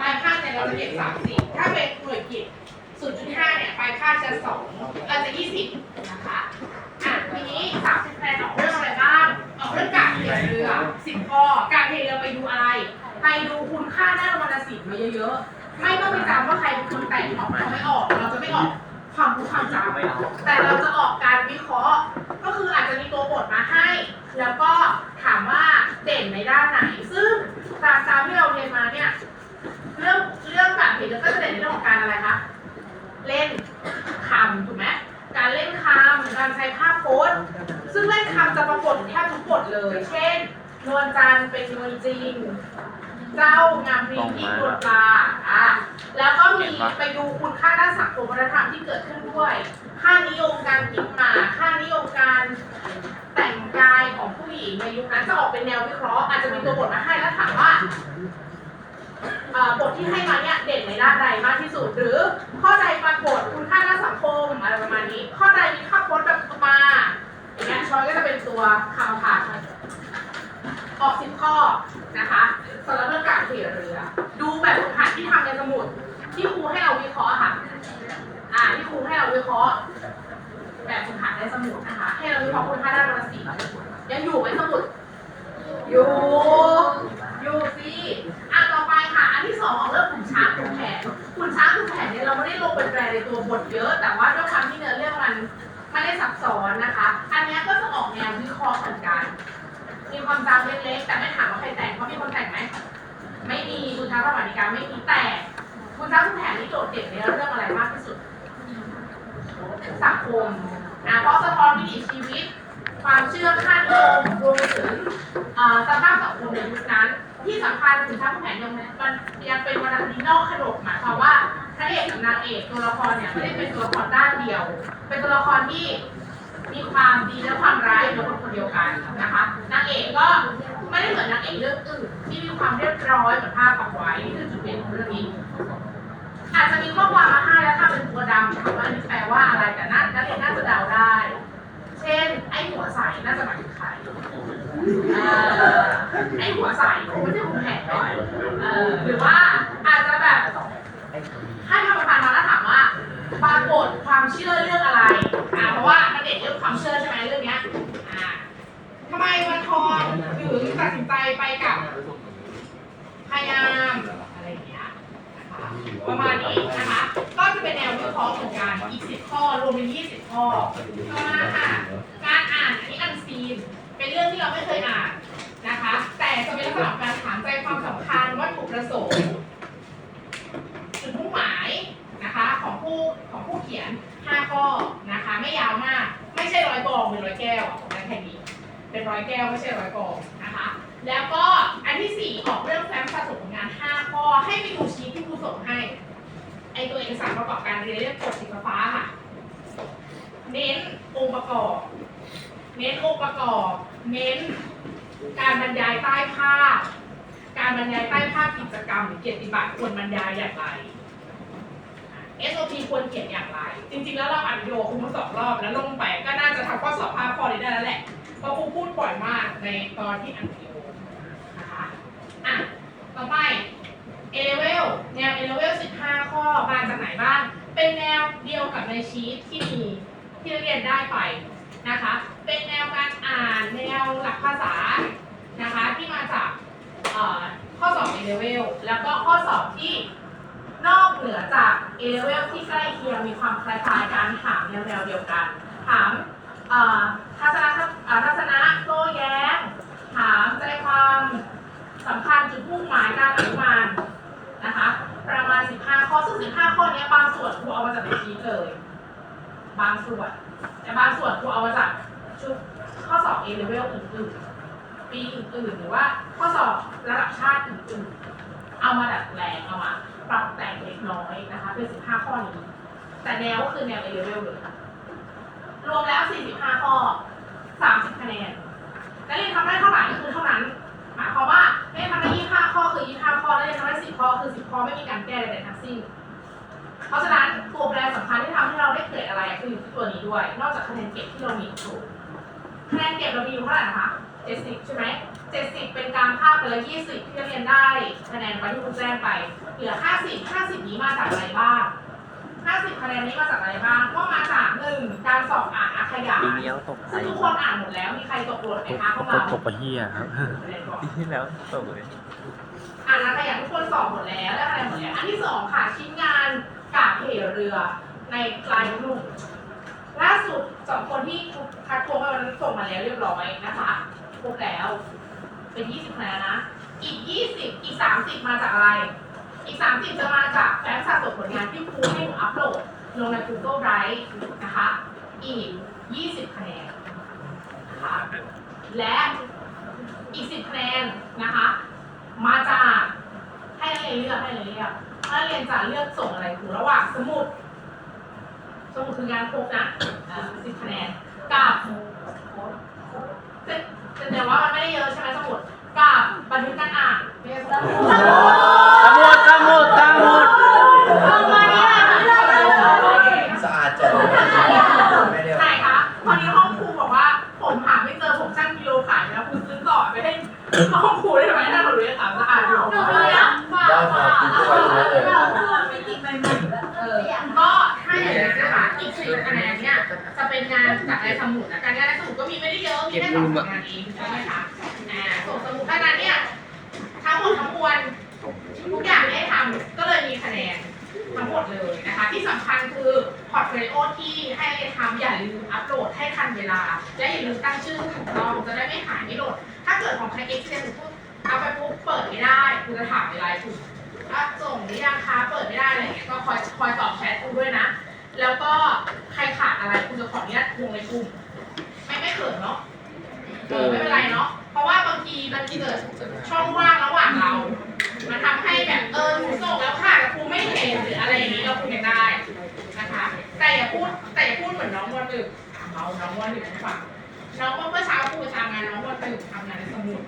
ปลายภาคเนี่ยเราจะเก็บสามสิบถ้าเป็นหน่วยกิจ0.5เนี่ยปลายภาคจะสองเราจะยี่สิบนะคะอะทีนี้สามสิบคะแนนออกเรื่องอะไรบ้างออกเรื่องการเทเรือสิบข้อการเทเรือไปดูอะไรไปดูคุณค่าด้านวรรณศิลป์มาเยอะๆ ไม่ต้องไปจำว่าใครเป็นคนแต่งออกเราไม่ออก เราจะไม่ออกความรู้ความจำแต่เราจะออกการวิเคราะห์ ก็คืออาจจะมีตัวบทมาให้ แล้วก็ถามว่าเด่นในด้านไหน ซึ่ง ตามตามที่เราเรียนมาเนี่ย เรื่องเรื่องแบบเห็นแล้วก็จะเด่นในเรื่องของการอะไรคะ เล่นคำถูกไหมการเล่นคำการใช้ภาพโพสต์ซึ่งเล่นคำจะปรากฏแทบทุกบทเลย เช่น นวลจันทร์เป็นนวลจริง เจ้างามพรีที่นวลปลาอะแล้วก็มีไปดูคุณค่าด้านสังคมวัฒนธรรมที่เกิดขึ้นด้วย ค่านิยมการกินหมากค่านิยมการ ยุคนั้นจะออกเป็นแนววิเคราะห์อาจจะมีตัวบทมาให้แล้วถามว่าบทที่ให้มาเนี่ยเด่นในด้านใดมากที่สุด หรือข้อใดปรากฏคุณค่าด้านสังคมอะไรประมาณนี้ ข้อใดมีข้อพจน์แบบมาอย่างเงี้ยช้อยก็จะเป็นตัวคำผ่านออกสิบข้อนะคะสำหรับเรื่องการเขี่เรือ ดูแบบฝึกหัดที่ทำในสมุด ที่ครูให้เราวิเคราะห์ค่ะอ่าที่ครูให้เราวิเคราะห์แบบฝึกหัดในสมุดนะคะ ให้เราวิเคราะห์คุณค่าด้านวรรณศิลป์ ยังอยู่ไหมสมุด อยู่ อยู่สิอะต่อไปค่ะ อันที่สองของเรื่องขุนช้างขุนแผนขุนช้างขุนแผนเนี่ยเราไม่ได้ลงเป็นแปลในตัวบทเยอะ แต่ว่าด้วยความที่เนื้อเรื่องมันไม่ได้ซับซ้อนนะคะ อันนี้ก็จะออกแนววิเคราะห์เหมือนกัน มีความจำเล็กๆ แต่ไม่ถามว่าใครแต่งเพราะมีคนแต่งไหม ไม่มีคุณช้างประวัติการไม่มีแต่คุณช้างขุนแผนนี่โดดเด่นในเรื่องอะไรมากที่สุด สังคมนะเพราะสะท้อนวิถีชีวิต ความเชื่อค่านิยมรวมถึงสภาพสังคมในยุคนั้น ที่สำคัญถึงทั้งแผนยังมันยังเป็นวรรณคดีนอกขนบหมายความว่าพระเอกกับนางเอกตัวละครเนี่ยไม่ได้เป็นตัวละครด้านเดียว เป็นตัวละครที่มีความดีและความร้ายในคนคนเดียวกันนะคะนางเอกก็ไม่ได้เหมือนนางเอกเรื่องอื่นที่มีความเรียบร้อยเหมือนภาพปักไว้นี่คือจุดเด่นของเรื่องนี้อาจจะมีข้อความมาให้แล้วถ้าเป็นตัวดำถามว่านี้แปลว่าอะไรแต่น่านักเรียนน่าจะเดาได้ ช่น ไอ้หัวใสน่าจะหมายถึงใครไอ้หัวใสคงไม่ใช่คุณแผนเออหรือว่าอาจจะแบบให้คำประพันธ์มาแล้วถามว่าปรากฏความเชื่อเรื่องอะไรอ่าเพราะว่ามันเด่นเรื่องความเชื่อใช่ไหมเรื่องเนี้ยอ่าทำไมวันทองถึงตัดสินใจไปกับพยายามอะไรอย่างเงี้ยนะคะประมาณนี้นะคะ เป็นแนววิเคราะห์เหมือนกันอีก10ข้อรวมเป็น20ข้อต่อมาค่ะ การอ่านอันนี้อันซีน เป็นเรื่องที่เราไม่เคยอ่านนะคะ แต่จะเป็นลักษณะของการถามใจความสำคัญวัตถุประสงค์จุดมุ่งหมายนะคะของผู้ของผู้เขียน 5 ข้อนะคะ ไม่ยาวมาก ไม่ใช่ร้อยกองเป็นร้อยแก้วของนั้นแค่นี้เป็นร้อยแก้วไม่ใช่ร้อยกองนะคะ แล้วก็อันที่สี่ออกเรื่องแฟ้มสะสมผลงาน 5 ข้อให้ไปดูชีทที่ครูส่งให้ เอกสารประกอบการเรียนเรียกกฎสีฟ้าค่ะ เน้นองค์ประกอบ เน้นองค์ประกอบ เน้นการบรรยายใต้ภาพ การบรรยายใต้ภาพกิจกรรมหรือเกียรติบัตรควรบรรยายอย่างไร SOP ควรเขียนอย่างไร จริงๆ แล้วเราอัดวิดีโอคุณมาสองรอบแล้วลงไปก็น่าจะทำข้อสอบภาพข้อนี้ได้แล้วแหละเพราะครูพูดบ่อยมากในตอนที่อันะคะ อะ ต่อไป A level แนว A level 15 ข้อมาจากไหนบ้าง เป็นแนวเดียว กับในชีทที่มีที่นักเรียนได้ไปนะคะ เป็นแนวการอ่านแนวหลักภาษานะคะที่มาจากข้อสอบ A level แล้วก็ข้อสอบที่นอกเหนือจาก A level ที่ใกล้เคียงมีความคล้ายๆการถามแนวเดียวกัน ถามทัศนะทัศนะโต้แย้ง ถามใจความสำคัญจุดมุ่งหมายการอนุมานนะคะ ประมาณ 15 ข้อ ซึ่ง 15 ข้อเนี้ยบางส่วนครูเอามาจากในชีทเลย บาง ส่วน แต่บางส่วนครูเอามาจากชุดข้อสอบ A level อื่นๆ ปีอื่นๆ หรือว่าข้อสอบระดับชาติอื่นๆ เอามาดัดแปลงเอามาปรับแต่งเล็กน้อยนะคะเป็น 15 ข้อนี้ แต่แนวก็คือแนว A level เลยค่ะรวมแล้ว 45 ข้อ นอกจากคะแนนเก็บที่เรามีครูคะแนนเก็บเรามีอยู่เท่าไหร่นะคะ70ใช่ไหม70เป็นกลางภาคไปแล้ว20ที่นักเรียนได้คะแนนไปที่คุณแจ้งไป เหลือ50 50นี้มาจากอะไรบ้าง50คะแนนนี้มาจากอะไรบ้าง ก็มาจากหนึ่งการสอบอ่านอักขยาปีนนี้แล้วตกใจซึ่งทุกคนอ่านหมดแล้วมีใครตกหล่นไหมคะพวกเราตกไปเฮียครับคะแนนก่อนปีที่แล้วตกเลยอ่านอักขยานทุกคนสอบหมดแล้วได้คะแนนหมดแล้วอันที่สองค่ะชิ้นงานกาบเหเรือในลายกลุ่มล่า สุดสองคนที่คัดโค้งมาวันนั้นส่งมาแล้วเรียบร้อยนะคะครบแล้ว เป็น20คะแนนนะ อีก20อีก30มสิบมาจากอะไร อีก30จะมาจากแฟ้มสะสมผลงานที่ครูให้หนูอัพโหลดลงใน Google Drive นะคะ อีก20คะแนนนะคะและอีก10คะแนนนะคะ มาจากให้นักเรียนเลือกให้นักเรียนเลือกนักเรียนจะเลือกส่งอะไรครูระหว่าง คืองานครบนะสิบคะแนนกับแต่แต่ว่ามันไม่ได้เยอะใช่ไหมสมุด กับบันทึกการอ่านไม่ใช่สมุด ตำรวจตำรวจตำรวจ เอามาเนี่ย สะอาดจัดเลยไม่ได้ ไหนคะพอดีห้องครูบอกว่า ผมหาไม่เจอผมช่างกิโลขายแล้วคุณซื้อต่อไปให้ห้องครูได้ไหมถ้าหนูเรียนถามสะอาดอยู่ ได้มากินทุกวันเลย เออก็ถ้าอย่างนั้นนะคะอีกสี่คะแนนเนี่ยจะ เป็นงานจากในสมุดนะการงานในสมุดก็มีไม่ได้เยอะมีแค่สองงานเองใช่ไหมคะอ่าส่งสมุดแค่นั้นเนี่ยทั้งหมดทั้งมวลทุกอย่างที่ให้ทำก็เลยมีคะแนนทั้งหมดเลยนะคะ ที่สำคัญคือพอร์ตโฟลิโอที่ให้ทำอย่าลืมอัปโหลดให้ทันเวลา และอย่าลืมตั้งชื่อถูกต้องจะได้ไม่หายไม่หล่นถ้าเกิดของใครเอ็กเซนปุ๊บเอาไปปุ๊บเปิดไม่ได้คุณจ ออไม่เป็นไรเนาะ เพราะว่าบางทีมันเกิดช่องว่างระหว่างเรา มันทำให้แบบเออหนูส่งแล้วค่ะแต่ครูไม่เห็นหรืออะไรอย่างนี้เราคุยกันได้นะคะ แต่อย่าพูดแต่อย่าพูดเหมือนน้องวันหนึ่งเอาน้องวันหนึ่งให้ฟังน้องว่าเมื่อเช้าครูทำงานน้องวันหนึ่งทำงานในสมุด